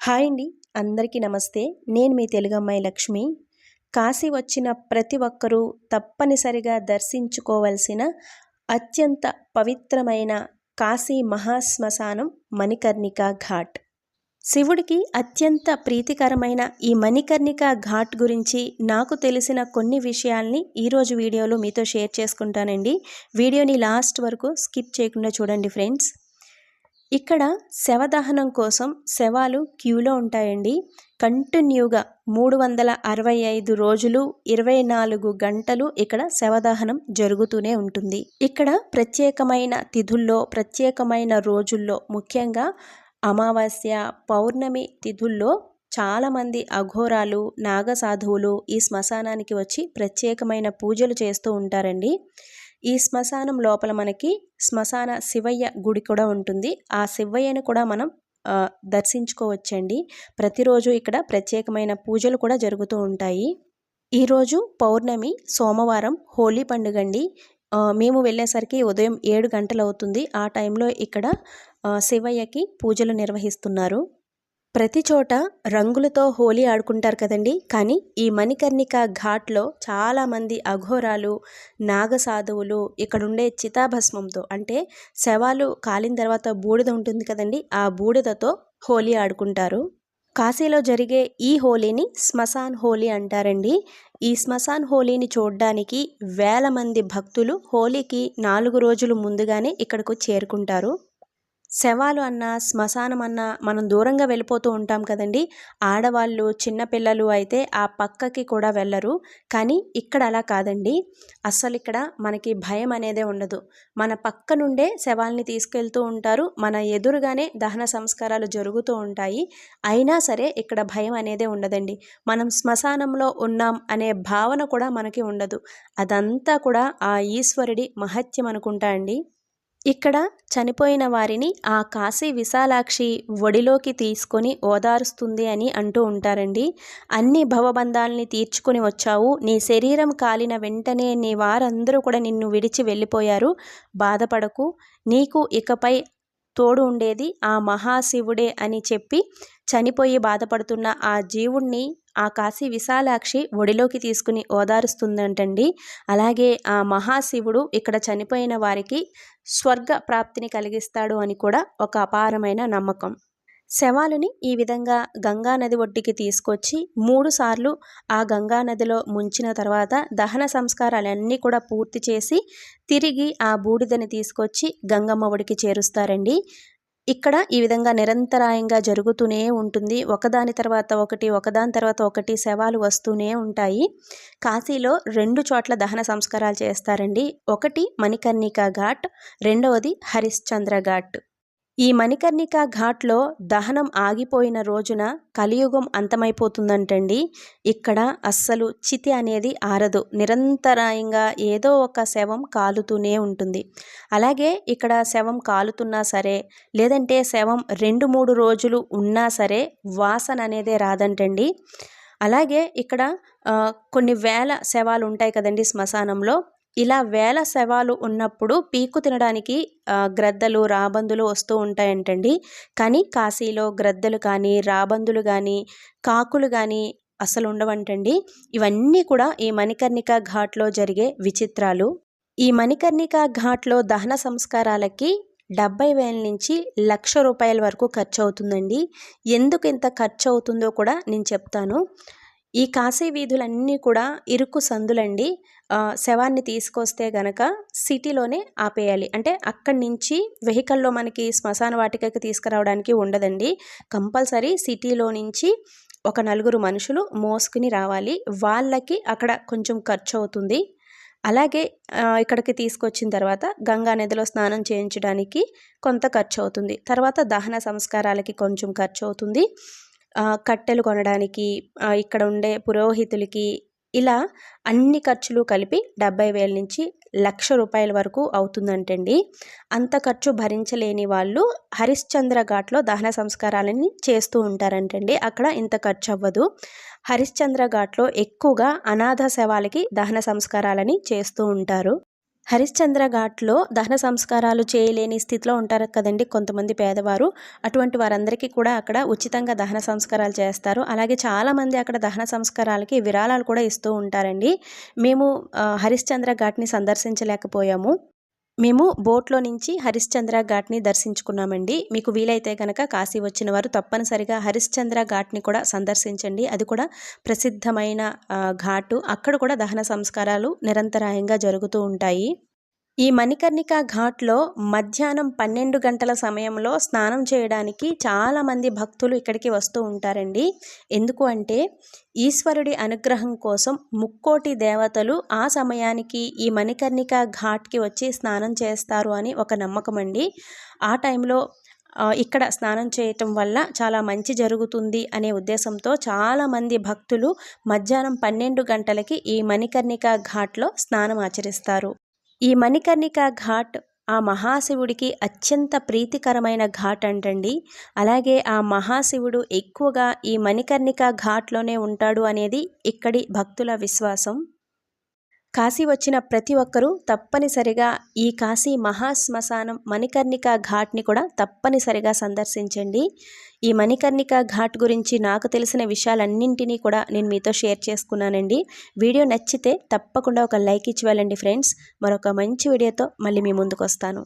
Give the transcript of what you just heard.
Hi అండి. అందరికీ నమస్తే. నేను మీ తెలుగమ్మాయి లక్ష్మి. కాశీ వచ్చిన ప్రతి ఒక్కరూ తప్పనిసరిగా దర్శించుకోవలసిన అత్యంత పవిత్రమైన కాశీ మహాశ్మశానం మణికర్ణిక ఘాట్. శివుడికి అత్యంత ప్రీతికరమైన ఈ మణికర్ణిక ఘాట్ గురించి నాకు తెలిసిన కొన్ని విషయాల్ని ఈరోజు వీడియోలో మీతో షేర్ చేసుకుంటానండి. వీడియోని లాస్ట్ వరకు స్కిప్ చేయకుండా చూడండి ఫ్రెండ్స్. ఇక్కడ శవదహనం కోసం శవాలు క్యూలో ఉంటాయండి. కంటిన్యూగా మూడు వందల అరవై ఐదు రోజులు ఇరవై నాలుగు గంటలు ఇక్కడ శవదహనం జరుగుతూనే ఉంటుంది. ఇక్కడ ప్రత్యేకమైన తిథుల్లో ప్రత్యేకమైన రోజుల్లో ముఖ్యంగా అమావాస్య పౌర్ణమి తిథుల్లో చాలామంది అఘోరాలు నాగసాధువులు ఈ శ్మశానానికి వచ్చి ప్రత్యేకమైన పూజలు చేస్తూ ఉంటారండి. ఈ శ్మశానం లోపల మనకి శ్మశాన శివయ్య గుడి కూడా ఉంటుంది. ఆ శివయ్యను కూడా మనం దర్శించుకోవచ్చండి. ప్రతిరోజు ఇక్కడ ప్రత్యేకమైన పూజలు కూడా జరుగుతూ ఉంటాయి. ఈరోజు పౌర్ణమి సోమవారం హోలీ పండుగ అండి మేము వెళ్ళేసరికి ఉదయం ఏడు గంటలు అవుతుంది ఆ టైంలో ఇక్కడ శివయ్యకి పూజలు నిర్వహిస్తున్నారు. ప్రతి చోట రంగులతో హోలీ ఆడుకుంటారు కదండి. కానీ ఈ మణికర్ణిక ఘాట్లో చాలామంది అఘోరాలు నాగసాధువులు ఇక్కడుండే చితాభస్మంతో అంటే శవాలు కాలిన తర్వాత బూడిద ఉంటుంది కదండి. ఆ బూడిదతో హోలీ ఆడుకుంటారు. కాశీలో జరిగే ఈ హోలీని శ్మశాన్ హోలీ అంటారండి. ఈ శ్మశాన్ హోలీని చూడడానికి వేల మంది భక్తులు హోలీకి నాలుగు రోజులు ముందుగానే ఇక్కడకు చేరుకుంటారు. శవాలు అన్నా శ్మశానం అన్నా మనం దూరంగా వెళ్ళిపోతూ ఉంటాం కదండి. ఆడవాళ్ళు చిన్నపిల్లలు అయితే ఆ పక్కకి కూడా వెళ్ళరు. కానీ ఇక్కడ అలా కాదండి. అస్సలు ఇక్కడ మనకి భయం అనేదే ఉండదు. మన పక్క నుండే శవాల్ని తీసుకెళ్తూ ఉంటారు. మన ఎదురుగానే దహన సంస్కారాలు జరుగుతూ ఉంటాయి. అయినా సరే ఇక్కడ భయం అనేదే ఉండదండి. మనం శ్మశానంలో ఉన్నాం అనే భావన కూడా మనకి ఉండదు. అదంతా కూడా ఆ ఈశ్వరుడి మహత్యం అనుకుంటా అండి. ఇక్కడ చనిపోయిన వారిని ఆ కాశీ విశాలాక్షి ఒడిలోకి తీసుకొని ఓదారుస్తుంది అని అంటూ ఉంటారండి. అన్ని భవబంధాలని తీర్చుకొని వచ్చావు. నీ శరీరం కాలిన వెంటనే నీ వారందరూ కూడా నిన్ను విడిచి వెళ్ళిపోయారు. బాధపడకు. నీకు ఇకపై తోడు ఉండేది ఆ మహాశివుడే అని చెప్పి చనిపోయి బాధపడుతున్న ఆ జీవుణ్ణి ఆ కాశీ విశాలాక్షి ఒడిలోకి తీసుకుని ఓదారుస్తుందంటండి. అలాగే ఆ మహాశివుడు ఇక్కడ చనిపోయిన వారికి స్వర్గ ప్రాప్తిని కలిగిస్తాడు అని కూడా ఒక అపారమైన నమ్మకం. శవాలుని ఈ విధంగా గంగానది ఒడ్డుకి తీసుకొచ్చి మూడు సార్లు ఆ గంగానదిలో ముంచిన తర్వాత దహన సంస్కారాలన్నీ కూడా పూర్తి చేసి తిరిగి ఆ బూడిదని తీసుకొచ్చి గంగమ్మ ఒడికి చేరుస్తారండి. ఇక్కడ ఈ విధంగా నిరంతరాయంగా జరుగుతూనే ఉంటుంది. ఒకదాని తర్వాత ఒకటి ఒకదాని తర్వాత ఒకటి శవాలు వస్తూనే ఉంటాయి. కాశీలో రెండు చోట్ల దహన సంస్కారాలు చేస్తారండి. ఒకటి మణికర్ణిక ఘాట్ రెండవది హరిశ్చంద్ర ఘాట్. ఈ మణికర్ణిక ఘాట్లో దహనం ఆగిపోయిన రోజున కలియుగం అంతమైపోతుందంటండి. ఇక్కడ అస్సలు చితి అనేది ఆరదు. నిరంతరాయంగా ఏదో ఒక శవం కాలుతూనే ఉంటుంది. అలాగే ఇక్కడ శవం కాలుతున్నా సరే లేదంటే శవం రెండు మూడు రోజులు ఉన్నా సరే వాసన అనేదే రాదంటండి. అలాగే ఇక్కడ కొన్ని వేల శవాలు ఉంటాయి కదండి శ్మశానంలో. ఇలా వేల శవాలు ఉన్నప్పుడు పీకు తినడానికి గ్రద్దలు రాబందులు వస్తూ ఉంటాయంటండి. కానీ కాశీలో గ్రద్దలు కానీ రాబందులు కానీ కాకులు కానీ అసలు ఉండవంటండి. ఇవన్నీ కూడా ఈ మణికర్ణిక ఘాట్లో జరిగే విచిత్రాలు. ఈ మణికర్ణిక ఘాట్లో దహన సంస్కారాలకి డెబ్బై వేల నుంచి లక్ష రూపాయల వరకు ఖర్చు అవుతుందండి ఎందుకు ఇంత ఖర్చు అవుతుందో కూడా నేను చెప్తాను. ఈ కాశీ వీధులన్నీ కూడా ఇరుకు సందులండి. శవాన్ని తీసుకొస్తే గనక సిటీలోనే ఆపేయాలి. అంటే అక్కడి నుంచి వెహికల్లో మనకి శ్మశాన వాటికకి తీసుకురావడానికి ఉండదండి. కంపల్సరీ సిటీలో నుంచి ఒక నలుగురు మనుషులు మోసుకుని రావాలి. వాళ్ళకి అక్కడ కొంచెం ఖర్చు అవుతుంది అలాగే ఇక్కడికి తీసుకొచ్చిన తర్వాత గంగా నదిలో స్నానం చేయించడానికి కొంత ఖర్చు అవుతుంది తర్వాత దహన సంస్కారాలకి కొంచెం ఖర్చు అవుతుంది కట్టెలు కొనడానికి ఇక్కడ ఉండే పురోహితులకి ఇలా అన్ని ఖర్చులు కలిపి డెబ్బై వేల నుంచి లక్ష రూపాయల వరకు అవుతుందంటండి. అంత ఖర్చు భరించలేని వాళ్ళు హరిశ్చంద్ర ఘాట్లో దహన సంస్కారాలని చేస్తూ ఉంటారంటండి. అక్కడ ఇంత ఖర్చు అవ్వదు హరిశ్చంద్ర ఘాట్లో ఎక్కువగా అనాథ శవాలకి దహన సంస్కారాలని చేస్తూ ఉంటారు. హరిశ్చంద్ర ఘాట్లో దహన సంస్కారాలు చేయలేని స్థితిలో ఉంటారు కదండి కొంతమంది పేదవారు. అటువంటి వారందరికీ కూడా అక్కడ ఉచితంగా దహన సంస్కారాలు చేస్తారు. అలాగే చాలామంది అక్కడ దహన సంస్కారాలకి విరాళాలు కూడా ఇస్తూ ఉంటారండి. మేము హరిశ్చంద్ర ఘాట్ని సందర్శించలేకపోయాము. మేము బోట్లో నుంచి హరిశ్చంద్ర ఘాట్ని దర్శించుకున్నామండి. మీకు వీలైతే కనుక కాశీ వచ్చిన వారు తప్పనిసరిగా హరిశ్చంద్ర ఘాట్ని కూడా సందర్శించండి. అది కూడా ప్రసిద్ధమైన ఘాటు. అక్కడ కూడా దహన సంస్కారాలు నిరంతరాయంగా జరుగుతూ ఉంటాయి. ఈ మణికర్ణిక ఘాట్లో మధ్యాహ్నం పన్నెండు గంటల సమయంలో స్నానం చేయడానికి చాలామంది భక్తులు ఇక్కడికి వస్తూ ఉంటారండి. ఎందుకు అంటే ఈశ్వరుడి అనుగ్రహం కోసం ముక్కోటి దేవతలు ఆ సమయానికి ఈ మణికర్ణిక ఘాట్కి వచ్చి స్నానం చేస్తారు అని ఒక నమ్మకం అండి. ఆ టైంలో ఇక్కడ స్నానం చేయటం వల్ల చాలా మంచి జరుగుతుంది అనే ఉద్దేశంతో చాలామంది భక్తులు మధ్యాహ్నం పన్నెండు గంటలకి ఈ మణికర్ణిక ఘాట్లో స్నానం ఆచరిస్తారు. ఈ మణికర్ణిక ఘాట్ ఆ మహాశివుడికి అత్యంత ప్రీతికరమైన ఘాట్ అంటండి. అలాగే ఆ మహాశివుడు ఎక్కువగా ఈ మణికర్ణిక ఘాట్లోనే ఉంటాడు అనేది ఇక్కడి భక్తుల విశ్వాసం. కాశీ వచ్చిన ప్రతి ఒక్కరూ తప్పనిసరిగా ఈ కాశీ మహాశ్మశానం మణికర్ణిక ఘాట్ని కూడా తప్పనిసరిగా సందర్శించండి. ఈ మణికర్ణిక ఘాట్ గురించి నాకు తెలిసిన విషయాలన్నింటినీ కూడా నేను మీతో షేర్ చేసుకున్నానండి. వీడియో నచ్చితే తప్పకుండా ఒక లైక్ ఇచ్చి వెళ్ళండి ఫ్రెండ్స్. మరొక మంచి వీడియోతో మళ్ళీ మీ ముందుకు వస్తాను